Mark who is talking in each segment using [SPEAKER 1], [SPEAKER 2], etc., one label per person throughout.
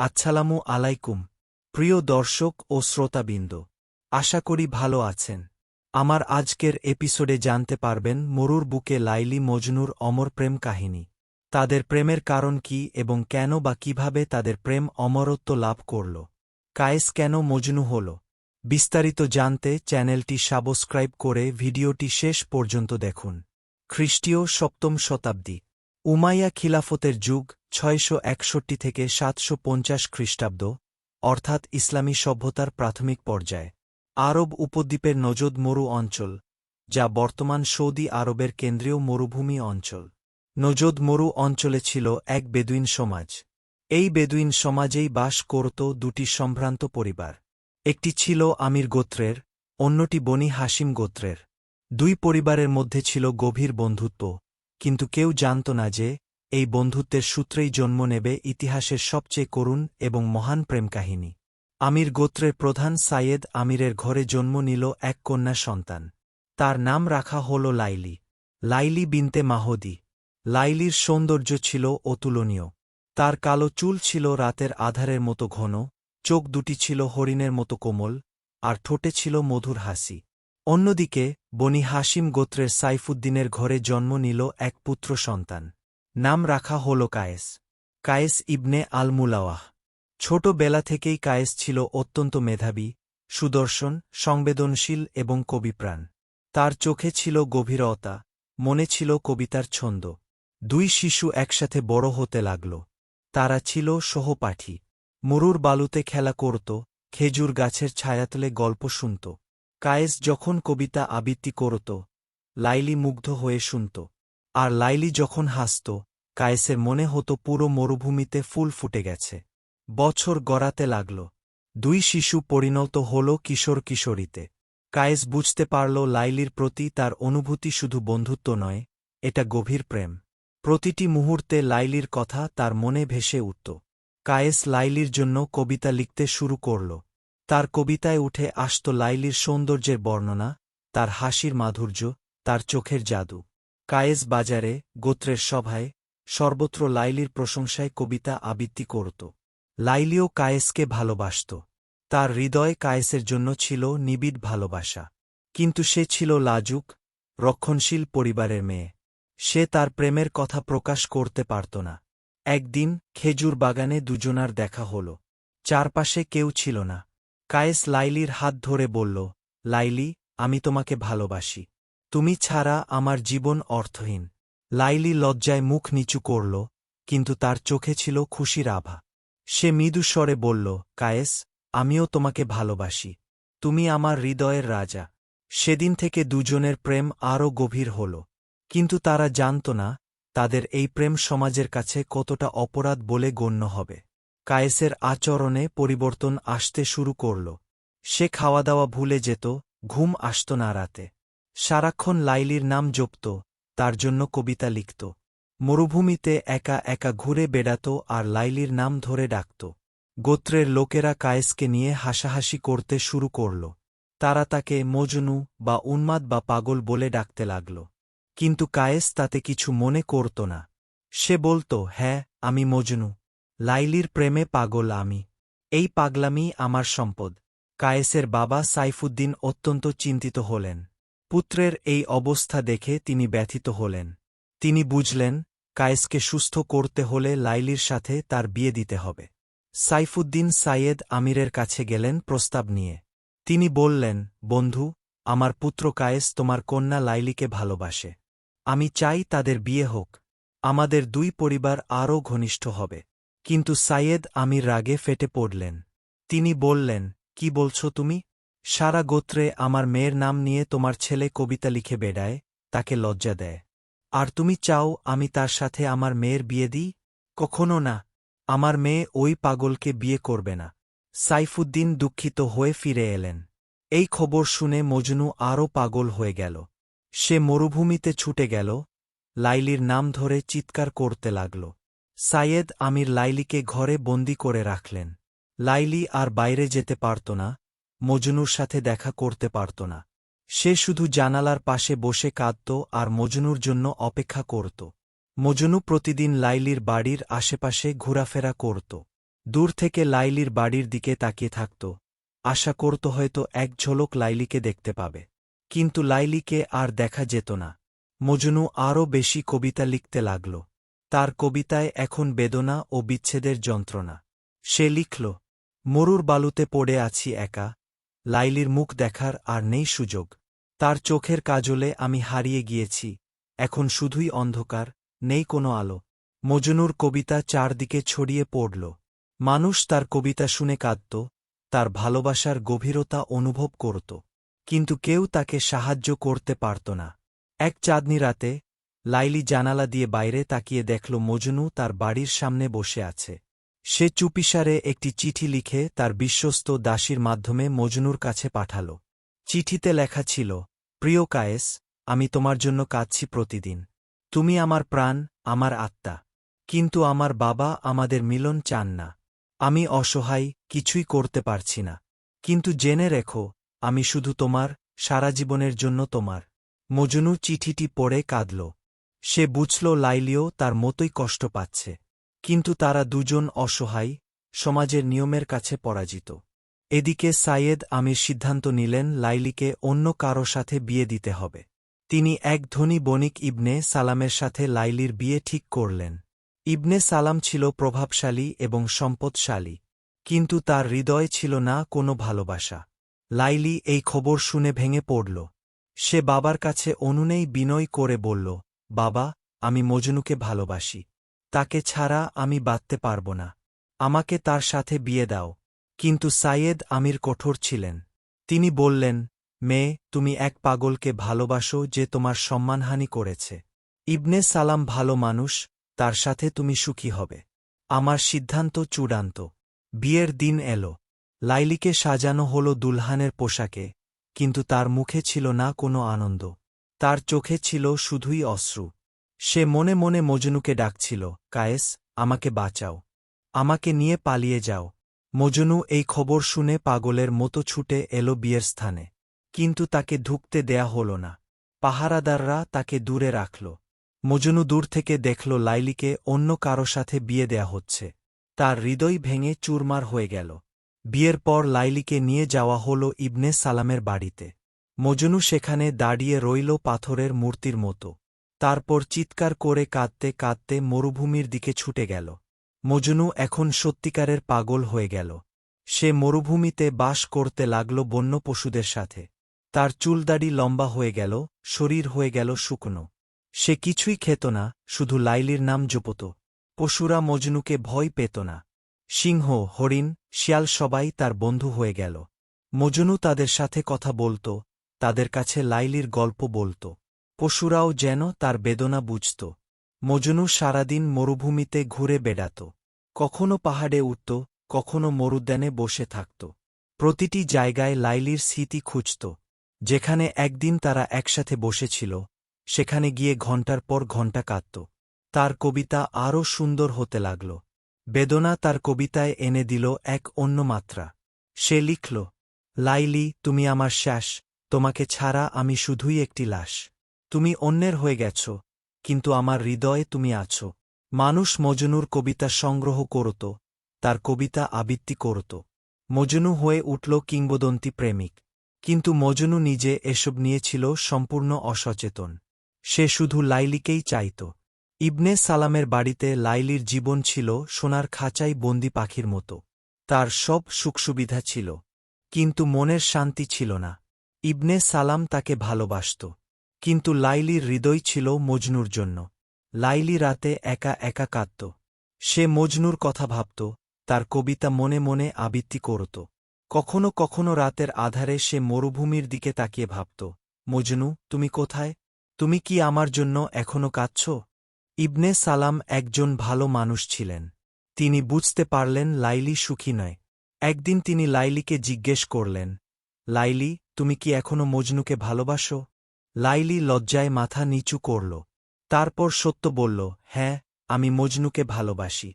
[SPEAKER 1] আচ্ছালামু আলাইকুম, প্রিয় দর্শক ও শ্রোতাবৃন্দ। আশা করি ভালো আছেন। আমার আজকের এপিসোডে জানতে পারবেন মরুর বুকে লাইলি মজনুর অমর প্রেম কাহিনী। তাদের প্রেমের কারণ কি এবং কেন বা কীভাবে তাদের প্রেম অমরত্ব লাভ করল? কায়েস কেন মজনু হল? বিস্তারিত জানতে চ্যানেলটি সাবস্ক্রাইব করে ভিডিওটি শেষ পর্যন্ত দেখুন। খ্রিস্টীয় সপ্তম শতাব্দী। উমাইয়া খিলাফতের যুগ ছয়শো একষট্টি থেকে সাতশো পঞ্চাশ খ্রিস্টাব্দ, অর্থাৎ ইসলামী সভ্যতার প্রাথমিক পর্যায়ে, আরব উপদ্বীপের নজদ মরু অঞ্চল, যা বর্তমান সৌদি আরবের কেন্দ্রীয় মরুভূমি অঞ্চল। নজদ মরু অঞ্চলে ছিল এক বেদুইন সমাজ। এই বেদুইন সমাজেই বাস করত দুটি সম্ভ্রান্ত পরিবার। একটি ছিল আমির গোত্রের, অন্যটি বনি হাসিম গোত্রের। দুই পরিবারের মধ্যে ছিল গভীর বন্ধুত্ব, কিন্তু কেউ জানত না যে এই বন্ধুত্বের সূত্রেই জন্ম নেবে ইতিহাসের সবচেয়ে করুণ এবং মহান প্রেম কাহিনী আমির গোত্রের প্রধান সাইয়েদ আমিরের ঘরে জন্ম নিল এক কন্যা সন্তান। তার নাম রাখা হল লাইলি। লাইলি বিনতে মাহদি। লাইলির সৌন্দর্য ছিল অতুলনীয়। তার কালো চুল ছিল রাতের আধারের মতো ঘন, চোখ দুটি ছিল হরিণের মতো কোমল, আর ঠোঁটে ছিল মধুর হাসি। অন্যদিকে বনি হাসিম গোত্রের সাইফুদ্দিনের ঘরে জন্ম নিল এক পুত্র সন্তান। নাম রাখা হল কায়েস। কায়েস ইবনে আল মুলাওয়াহ ছোটবেলা থেকেই কায়েস ছিল অত্যন্ত মেধাবী, সুদর্শন, সংবেদনশীল এবং কবিপ্রাণ। তার চোখে ছিল গভীরতা, মনে ছিল কবিতার ছন্দ। দুই শিশু একসাথে বড় হতে লাগল। তারা ছিল সহপাঠী। মরুর বালুতে খেলা করত, খেজুর গাছের ছায়াতলে গল্প শুনত। কায়েস যখন কবিতা আবৃত্তি করত, লাইলি মুগ্ধ হয়ে শুনত। আর লাইলি যখন হাসত কায়েসের মনে হতো পুরো মরুভূমিতে ফুল ফুটে গেছে। বছর গড়াতে লাগল। দুই শিশু পরিণত হল কিশোর কিশোরীতে। কায়েস বুঝতে পারল লাইলির প্রতি তার অনুভূতি শুধু বন্ধুত্ব নয়, এটা গভীর প্রেম। প্রতিটি মুহূর্তে লাইলির কথা তার মনে ভেসে উঠত। কায়েস লাইলির জন্য কবিতা লিখতে শুরু করল। তার কবিতায় উঠে আসত লাইলির সৌন্দর্যের বর্ণনা, তার হাসির মাধুর্য, তার চোখের জাদু। কায়েস বাজারে, গোত্রের সভায় সর্বত্র লাইলির প্রশংসায় কবিতা আবৃত্তি করত। লাইলিও কায়েসকে ভালোবাসত। তার হৃদয় কায়েসের জন্য ছিল নিবিড় ভালোবাসা। কিন্তু সে ছিল লাজুক, রক্ষণশীল পরিবারের মেয়ে। সে তার প্রেমের কথা প্রকাশ করতে পারত না। একদিন খেজুর বাগানে দুজনার দেখা হল। চারপাশে কেউ ছিল না। কায়েস লাইলির হাত ধরে বলল, লাইলি, আমি তোমাকে ভালোবাসি। তুমি ছাড়া আমার জীবন অর্থহীন। লাইলি লজ্জায় মুখ নিচু করল, কিন্তু তার চোখে ছিল খুশির আভা। সে মৃদু স্বরে বলল, কায়েস, আমিও তোমাকে ভালোবাসি। তুমি আমার হৃদয়ের রাজা। সেদিন থেকে দুজনের প্রেম আরও গভীর হল। কিন্তু তারা জানত না, তাদের এই প্রেম সমাজের কাছে কতটা অপরাধ বলে গণ্য হবে। কায়েসের আচরণে পরিবর্তন আসতে শুরু করল। সে খাওয়া দাওয়া ভুলে যেত, ঘুম আসত না রাতে। সারাক্ষণ লাইলির নাম জপত তার জন্য কবিতা লিখত। মরুভূমিতে একা একা ঘুরে বেড়াত আর লাইলির নাম ধরে ডাকত। গোত্রের লোকেরা কায়েসকে নিয়ে হাসাহাসি করতে শুরু করল। তারা তাকে মজনু বা উন্মাদ বা পাগল বলে ডাকতে লাগল। কিন্তু কায়েস তাতে কিছু মনে করত না। সে বলত হ্যাঁ আমি মজনু। লাইলির প্রেমে পাগল আমি। এই পাগলামি আমার সম্পদ। কায়েসের বাবা সাইফুদ্দিন অত্যন্ত চিন্তিত হলেন। পুত্রের এই অবস্থা দেখে তিনি ব্যথিত হলেন। তিনি বুঝলেন, কায়েসকে সুস্থ করতে হলে লাইলির সাথে তার বিয়ে দিতে হবে। সাইফুদ্দিন সাইয়েদ আমিরের কাছে গেলেন প্রস্তাব নিয়ে। তিনি বললেন, বন্ধু, আমার পুত্র কায়েস তোমার কন্যা লাইলিকে ভালোবাসে। আমি চাই তাদের বিয়ে হোক। আমাদের দুই পরিবার আরও ঘনিষ্ঠ হবে। কিন্তু সাইয়েদ আমির রাগে ফেটে পড়লেন। তিনি বললেন, কি বলছ তুমি? সারা গোত্রে আমার মেয়ের নাম নিয়ে তোমার ছেলে কবিতা লিখে বেড়ায়, তাকে লজ্জা দেয়। আর তুমি চাও আমি তার সাথে আমার মেয়ের বিয়ে দিই? কখনো না, আমার মেয়ে ওই পাগলকে বিয়ে করবে না। সাইফুদ্দিন দুঃখিত হয়ে ফিরে এলেন। এই খবর শুনে মজনু আরও পাগল হয়ে গেল। সে মরুভূমিতে ছুটে গেল। লাইলির নাম ধরে চিৎকার করতে লাগল। সাইয়েদ আমির লাইলিকে ঘরে বন্দি করে রাখলেন। লাইলি আর বাইরে যেতে পারত না। মজনুর সাথে দেখা করতে পারত না। সে শুধু জানালার পাশে বসে কাঁদত আর মজনুর জন্য অপেক্ষা করত। মজনু প্রতিদিন লাইলির বাড়ির আশেপাশে ঘোরাফেরা করত। দূর থেকে লাইলির বাড়ির দিকে তাকিয়ে থাকত। আশা করত হয়তো এক ঝলক লাইলিকে দেখতে পাবে। কিন্তু লাইলিকে আর দেখা যেত না। মজনু আরও বেশি কবিতা লিখতে লাগল। তার কবিতায় এখন বেদনা ও বিচ্ছেদের যন্ত্রণা। সে লিখল, মরুর বালুতে পড়ে আছি একা লাইলির মুখ দেখার আর নেই সুযোগ। তার চোখের কাজলে আমি হারিয়ে গিয়েছি। এখন শুধুই অন্ধকার, নেই কোনো আলো। মজনুর কবিতা চারদিকে ছড়িয়ে পড়ল। মানুষ তার কবিতা শুনে কাঁদত, তার ভালোবাসার গভীরতা অনুভব করত। কিন্তু কেউ তাকে সাহায্য করতে পারত না। এক চাঁদনি রাতে, লাইলি জানালা দিয়ে বাইরে তাকিয়ে দেখল মজনু তার বাড়ির সামনে বসে আছে। সে চুপিসারে একটি চিঠি লিখে তার বিশ্বস্ত দাসীর মাধ্যমে মজনুর কাছে পাঠাল। চিঠিতে লেখা ছিল, প্রিয় কায়েস, আমি তোমার জন্য কাঁদছি প্রতিদিন। তুমি আমার প্রাণ, আমার আত্মা। কিন্তু আমার বাবা আমাদের মিলন চান না। আমি অসহায়, কিছুই করতে পারছি না। কিন্তু জেনে রেখো, আমি শুধু তোমার, সারা জীবনের জন্য তোমার। মজনু চিঠিটি পড়ে কাঁদল। সে বুঝল লাইলিও তার মতোই কষ্ট পাচ্ছে। কিন্তু তারা দুজন অসহায়, সমাজের নিয়মের কাছে পরাজিত। এদিকে সাইয়েদ আমির সিদ্ধান্ত নিলেন লাইলিকে অন্য কারও সাথে বিয়ে দিতে হবে। তিনি এক ধনী বণিক ইবনে সালামের সাথে লাইলির বিয়ে ঠিক করলেন। ইবনে সালাম ছিল প্রভাবশালী এবং সম্পদশালী, কিন্তু তার হৃদয় ছিল না কোনো ভালোবাসা। লাইলি এই খবর শুনে ভেঙে পড়ল। সে বাবার কাছে অনুনেই বিনয় করে বলল, বাবা, আমি মজনুকে ভালোবাসি। তাকে ছাড়া আমি বাঁধতে পারব না। আমাকে তার সাথে বিয়ে দাও। কিন্তু সাইয়েদ আমির কঠোর ছিলেন। তিনি বললেন, মেয়ে, তুমি এক পাগলকে ভালোবাসো যে তোমার সম্মানহানি করেছে। ইবনে সালাম ভালো মানুষ, তার সাথে তুমি সুখী হবে। আমার সিদ্ধান্ত চূড়ান্ত। বিয়ের দিন এল। লাইলিকে সাজানো হল দুলহানের পোশাকে, কিন্তু তার মুখে ছিল না কোনো আনন্দ। তার চোখে ছিল শুধুই অশ্রু। সে মনে মনে মজনুকে ডাকছিল, কায়েস, আমাকে বাঁচাও। আমাকে নিয়ে পালিয়ে যাও। মজনু এই খবর শুনে পাগলের মতো ছুটে এলো বিয়ের স্থানে। কিন্তু তাকে ঢুকতে দেয়া হল না। পাহারাদাররা তাকে দূরে রাখল। মজনু দূর থেকে দেখল লাইলিকে অন্য কারও সাথে বিয়ে দেয়া হচ্ছে। তার হৃদয় ভেঙে চুরমার হয়ে গেল। বিয়ের পর লাইলিকে নিয়ে যাওয়া হল ইবনে সালামের বাড়িতে। মজনু সেখানে দাঁড়িয়ে রইল পাথরের মূর্তির মতো। তারপর চিৎকার করে কাঁদতে কাঁদতে মরুভূমির দিকে ছুটে গেল। মজনু এখন সত্যিকারের পাগল হয়ে গেল। সে মরুভূমিতে বাস করতে লাগল বন্য পশুদের সাথে। তার চুলদাড়ি লম্বা হয়ে গেল, শরীর হয়ে গেল শুকনো। সে কিছুই খেত না, শুধু লাইলির নাম জপত। পশুরা মজনুকে ভয় পেত না। সিংহ, হরিণ, শিয়াল সবাই তার বন্ধু হয়ে গেল। মজনু তাদের সাথে কথা বলত, তাদের কাছে লাইলির গল্প বলত। পশুরাও যেন তার বেদনা বুঝত। মজনু সারাদিন মরুভূমিতে ঘুরে বেড়াত। কখনো পাহাড়ে উঠত, কখনো মরুদ্যানে বসে থাকত। প্রতিটি জায়গায় লাইলির স্মৃতি খুঁজত। যেখানে একদিন তারা একসাথে বসেছিল, সেখানে গিয়ে ঘণ্টার পর ঘণ্টা কাঁদত তার কবিতা আরও সুন্দর হতে লাগল। বেদনা তার কবিতায় এনে দিল এক অন্য মাত্রা। সে লিখল, লাইলি, তুমি আমার শ্বাস, তোমাকে ছাড়া আমি শুধুই একটি লাশ। তুমি অন্যের হয়ে গেছ, কিন্তু আমার হৃদয়ে তুমি আছো। মানুষ মজনুর কবিতা সংগ্রহ করত, তার কবিতা আবৃত্তি করত। মজনু হয়ে উঠল কিংবদন্তি প্রেমিক। কিন্তু মজনু নিজে এসব নিয়েছিল সম্পূর্ণ অসচেতন। সে শুধু লাইলিকেই চাইত। ইবনে সালামের বাড়িতে লাইলির জীবন ছিল সোনার খাঁচাই বন্দি পাখির মতো। তার সব সুখসুবিধা ছিল। কিন্তু মনের শান্তি ছিল না। ইবনে সালাম তাকে ভালোবাসত। কিন্তু লাইলির হৃদয় ছিল মজনুর জন্য। লাইলি রাতে একা একা কাঁদত। সে মজনুর কথা ভাবত, তার কবিতা মনে মনে আবৃত্তি করত। কখনো কখনো রাতের আধারে সে মরুভূমির দিকে তাকিয়ে ভাবত, মজনু, তুমি কোথায়? তুমি কি আমার জন্য এখনও কাঁদছ? ইবনে সালাম একজন ভালো মানুষ ছিলেন। তিনি বুঝতে পারলেন লাইলি সুখী নয়। একদিন তিনি লাইলিকে জিজ্ঞেস করলেন, লাইলি, তুমি কি এখনও মজনুকে ভালোবাসো? লাইলি লজ্জায় মাথা নিচু করল। তারপর সত্য বলল হ্যাঁ আমি মজনুকে ভালোবাসি।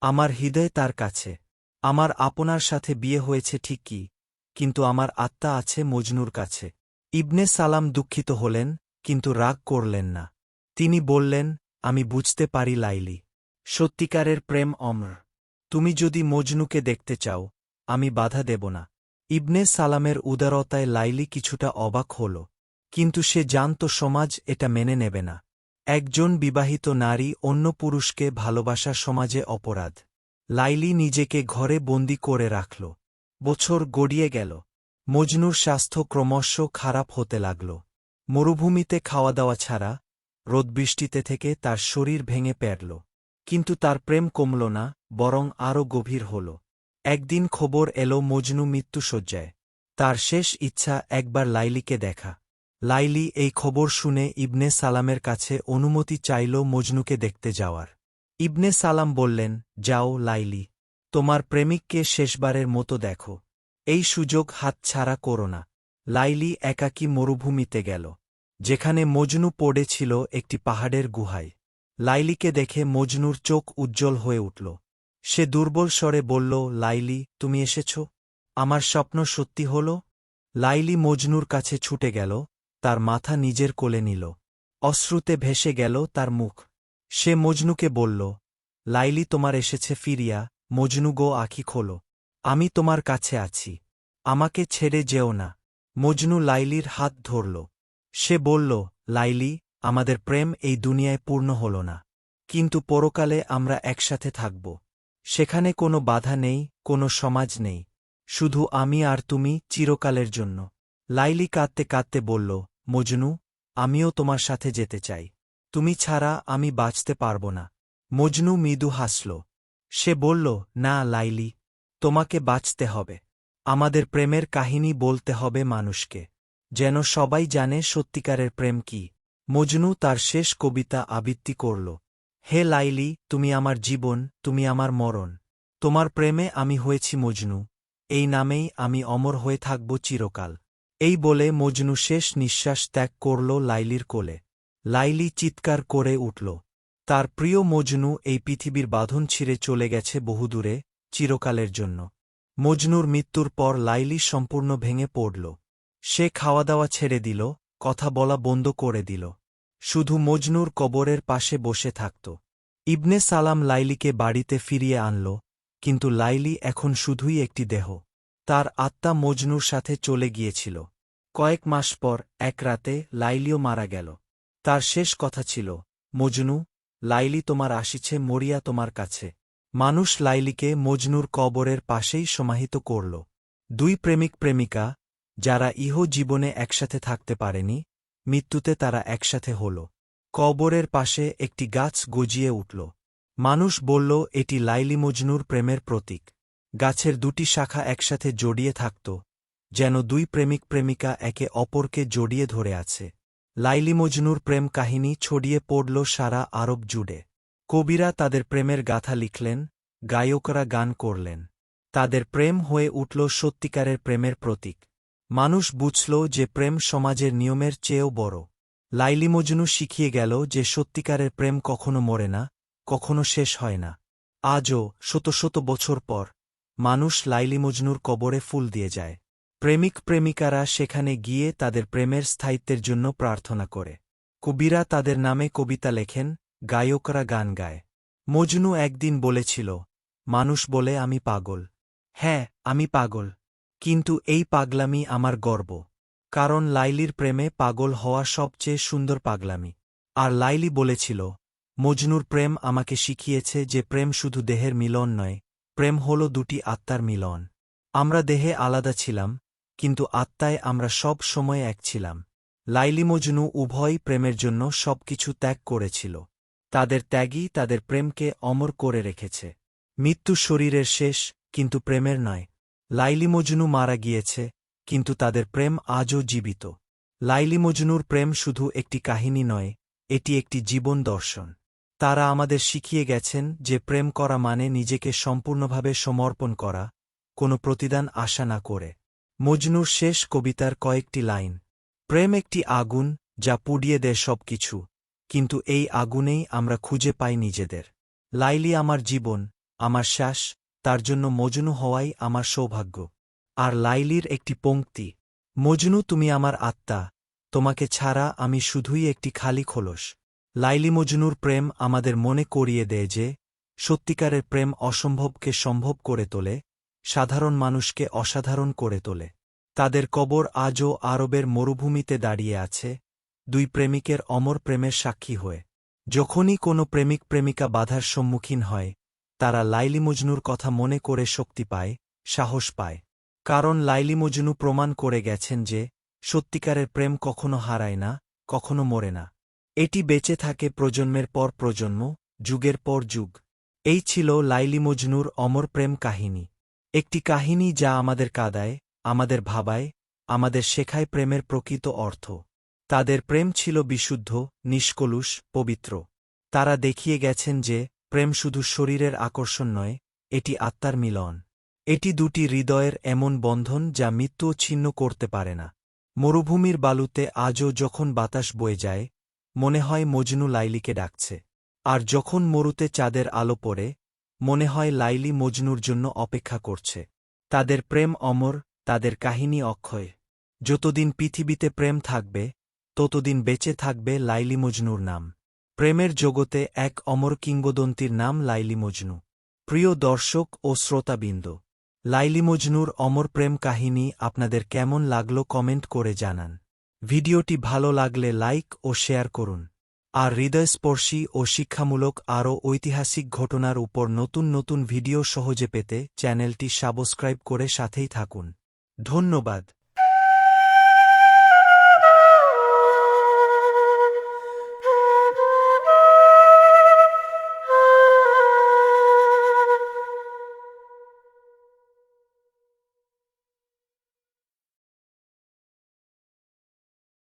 [SPEAKER 1] আমার হৃদয় তার কাছে। আমার আপনার সাথে বিয়ে হয়েছে ঠিকই কিন্তু আমার আত্মা আছে মজনুর কাছে। ইবনে সালাম দুঃখিত হলেন, কিন্তু রাগ করলেন না। তিনি বললেন, আমি বুঝতে পারি লাইলি। সত্যিকারের প্রেম অমর। তুমি যদি মজনুকে দেখতে চাও, আমি বাধা দেব না। ইবনে সালামের উদারতায় লাইলি কিছুটা অবাক হল। কিন্তু সে জানত সমাজ এটা মেনে নেবে না। একজন বিবাহিত নারী অন্য পুরুষকে ভালোবাসা সমাজে অপরাধ। লাইলি নিজেকে ঘরে বন্দি করে রাখল। বছর গড়িয়ে গেল। মজনুর স্বাস্থ্য ক্রমশ খারাপ হতে লাগল। মরুভূমিতে খাওয়া দাওয়া ছাড়া রোদবৃষ্টিতে থেকে তার শরীর ভেঙে পেরল কিন্তু তার প্রেম কমল না, বরং আরও গভীর হল। একদিন খবর এলো মজনু মৃত্যুসজ্জায় তার শেষ ইচ্ছা একবার লাইলিকে দেখা। লাইলি এই খবর শুনে ইবনে সালামের কাছে অনুমতি চাইল মজনুকে দেখতে যাওয়ার। ইবনে সালাম বললেন, যাও লাইলি, তোমার প্রেমিককে শেষবারের মতো দেখো। এই সুযোগ হাতছাড়া করো না। লাইলি একাকী মরুভূমিতে গেল, যেখানে মজনু পড়েছিল একটি পাহাড়ের গুহায়। লাইলিকে দেখে মজনুর চোখ উজ্জ্বল হয়ে উঠল। সে দুর্বল স্বরে বলল, লাইলি, তুমি এসেছ? আমার স্বপ্ন সত্যি হল? লাইলি মজনুর কাছে ছুটে গেল মাথা নিজের কোলে নিল। অশ্রুতে ভেসে গেল তার মুখ। সে মজনুকে বলল, লাইলি তোমার এসেছে, ফিরিয়া, মজনু গো আখি খোলো। আমি তোমার কাছে আছি। আমাকে ছেড়ে যেও না। মজনু লাইলির হাত ধরল। সে বলল, লাইলি, আমাদের প্রেম এই দুনিয়ায় পূর্ণ হল না। কিন্তু পরকালে আমরা একসাথে থাকব। সেখানে কোনো বাধা নেই, কোনো সমাজ নেই। শুধু আমি আর তুমি চিরকালের জন্য। লাইলি কাঁদতে কাঁদতে বলল মজনু, আমিও তোমার সাথে যেতে চাই। তুমি ছাড়া আমি বাঁচতে পারব না। মজনু মৃদু হাসল। সে বলল, না, লাইলি, তোমাকে বাঁচতে হবে। আমাদের প্রেমের কাহিনী বলতে হবে মানুষকে। যেন সবাই জানে সত্যিকারের প্রেম কি। মজনু তার শেষ কবিতা আবৃত্তি করল। হে লাইলি, তুমি আমার জীবন, তুমি আমার মরণ। তোমার প্রেমে আমি হয়েছি মজনু। এই নামেই আমি অমর হয়ে থাকব চিরকাল। এই বলে মজনু শেষ নিঃশ্বাস ত্যাগ করল লাইলির কোলে। লাইলি চিৎকার করে উঠল। তার প্রিয় মজনু এই পৃথিবীর বাঁধন ছিঁড়ে চলে গেছে বহুদূরে, চিরকালের জন্য। মজনুর মৃত্যুর পর লাইলি সম্পূর্ণ ভেঙে পড়ল। সে খাওয়া দাওয়া ছেড়ে দিল, কথা বলা বন্ধ করে দিল। শুধু মজনুর কবরের পাশে বসে থাকত। ইবনে সালাম লাইলিকে বাড়িতে ফিরিয়ে আনল, কিন্তু লাইলি এখন শুধুই একটি দেহ। তার আত্মা মজনুর সাথে চলে গিয়েছিল। কয়েক মাস পর এক রাতে লাইলিও মারা গেল। তার শেষ কথা ছিল, মজনু, লাইলি তোমার আসিছে, মরিয়া তোমার কাছে। মানুষ লাইলিকে মজনুর কবরের পাশেই সমাহিত করল। দুই প্রেমিক প্রেমিকা, যারা ইহ জীবনে একসাথে থাকতে পারেনি, মৃত্যুতে তারা একসাথে হল। কবরের পাশে একটি গাছ গজিয়ে উঠল। মানুষ বলল, এটি লাইলি মজনুর প্রেমের প্রতীক। গাছের দুটি শাখা একসাথে জড়িয়ে থাকত, যেন দুই প্রেমিক প্রেমিকা একে অপরকে জড়িয়ে ধরে আছে। লাইলি মজনুর প্রেম কাহিনী ছড়িয়ে পড়ল সারা আরব জুড়ে। কবিরা তাদের প্রেমের গাথা লিখলেন, গায়করা গান করলেন। তাদের প্রেম হয়ে উঠল সত্যিকারের প্রেমের প্রতীক। মানুষ বুঝল যে প্রেম সমাজের নিয়মের চেয়েও বড়। লাইলি মজনু শিখিয়ে গেল যে সত্যিকারের প্রেম কখনো মরে না, কখনো শেষ হয় না। আজও শত শত বছর পর মানুষ লাইলি মজনুর কবরে ফুল দিয়ে যায়। প্রেমিক প্রেমিকারা সেখানে গিয়ে তাদের প্রেমের স্থায়িত্বের জন্য প্রার্থনা করে। কবিরা তাদের নামে কবিতা লেখেন, গায়করা গান গায়। মজনু একদিন বলেছিল, মানুষ বলে আমি পাগল। হ্যাঁ আমি পাগল। কিন্তু এই পাগলামি আমার গর্ব। কারণ লাইলির প্রেমে পাগল হওয়া সবচেয়ে সুন্দর পাগলামি। আর লাইলি বলেছিল, মজনুর প্রেম আমাকে শিখিয়েছে যে প্রেম শুধু দেহের মিলন নয় প্রেম হল দুটি আত্মার মিলন। আমরা দেহে আলাদা ছিলাম, কিন্তু আত্মায় আমরা সব সময় এক ছিলাম। লাইলি মজনু উভয়ই প্রেমের জন্য সবকিছু ত্যাগ করেছিল। তাদের ত্যাগই তাদের প্রেমকে অমর করে রেখেছে। মৃত্যু শরীরের শেষ, কিন্তু প্রেমের নয়। লাইলি মজনু মারা গিয়েছে, কিন্তু তাদের প্রেম আজও জীবিত। লাইলি মজনুর প্রেম শুধু একটি কাহিনী নয়, এটি একটি জীবন দর্শন। তারা আমাদের শিখিয়ে গেছেন যে প্রেম করা মানে নিজেকে সম্পূর্ণভাবে সমর্পণ করা, কোনো প্রতিদান আশা না করে। মজনুর শেষ কবিতার কয়েকটি লাইন। প্রেম একটি আগুন যা পুড়িয়ে দেয় সব কিছু কিন্তু এই আগুনেই আমরা খুঁজে পাই নিজেদের। লাইলি আমার জীবন, আমার শ্বাস, তার জন্য মজনু হওয়াই আমার সৌভাগ্য। আর লাইলির একটি পঙ্ক্তি, মজনু, তুমি আমার আত্মা, তোমাকে ছাড়া আমি শুধুই একটি খালি খোলস। লাইলি মজনুর প্রেম আমাদের মনে করিয়ে দেয় যে, সত্যিকারের প্রেম অসম্ভবকে সম্ভব করে তোলে, সাধারণ মানুষকে অসাধারণ করে তোলে। তাদের কবর আজও আরবের মরুভূমিতে দাঁড়িয়ে আছে, দুই প্রেমিকের অমর প্রেমের সাক্ষী হয়ে। যখনই কোনো প্রেমিক প্রেমিকা বাধার সম্মুখীন হয়, তারা লাইলি মজনুর কথা মনে করে শক্তি পায়, সাহস পায়। কারণ লাইলি মজনু প্রমাণ করে গেছেন যে, সত্যিকারের প্রেম কখনো হারায় না, কখনো মরে না। এটি বেঁচে থাকে প্রজন্মের পর প্রজন্ম, যুগের পর যুগ। এই ছিল লাইলি মজনুর অমর প্রেম কাহিনী। একটি কাহিনী যা আমাদের কাদায়, আমাদের ভাবায়, আমাদের শেখায় প্রেমের প্রকৃত অর্থ। তাদের প্রেম ছিল বিশুদ্ধ, নিষ্কলুষ, পবিত্র। তারা দেখিয়ে গেছেন যে, প্রেম শুধু শরীরের আকর্ষণ নয়, এটি আত্মার মিলন। এটি দুটি হৃদয়ের এমন বন্ধন যা মৃত্যুও ছিন্ন করতে পারে না। মরুভূমির বালুতে আজও যখন বাতাস বয়ে যায় মনে হয় মজনু লাইলিকে ডাকছে। আর যখন মরুতে চাঁদের আলো পড়ে, মনে হয় লাইলি মজনুর জন্য অপেক্ষা করছে। তাদের প্রেম অমর, তাদের কাহিনী অক্ষয়। যতদিন পৃথিবীতে প্রেম থাকবে, ততদিন বেঁচে থাকবে লাইলি মজনুর নাম। প্রেমের জগতে এক অমর কিংবদন্তির নাম লাইলি মজনু। প্রিয় দর্শক ও শ্রোতাবৃন্দ, লাইলি মজনুর অমর প্রেম কাহিনী আপনাদের কেমন লাগল কমেন্ট করে জানান। ভিডিওটি ভালো লাগলে লাইক ও শেয়ার করুন। আর হৃদয়স্পর্শী ও শিক্ষামূলক আরও ঐতিহাসিক ঘটনার উপর নতুন নতুন ভিডিও সহজে পেতে চ্যানেলটি সাবস্ক্রাইব করে সাথেই থাকুন। ধন্যবাদ।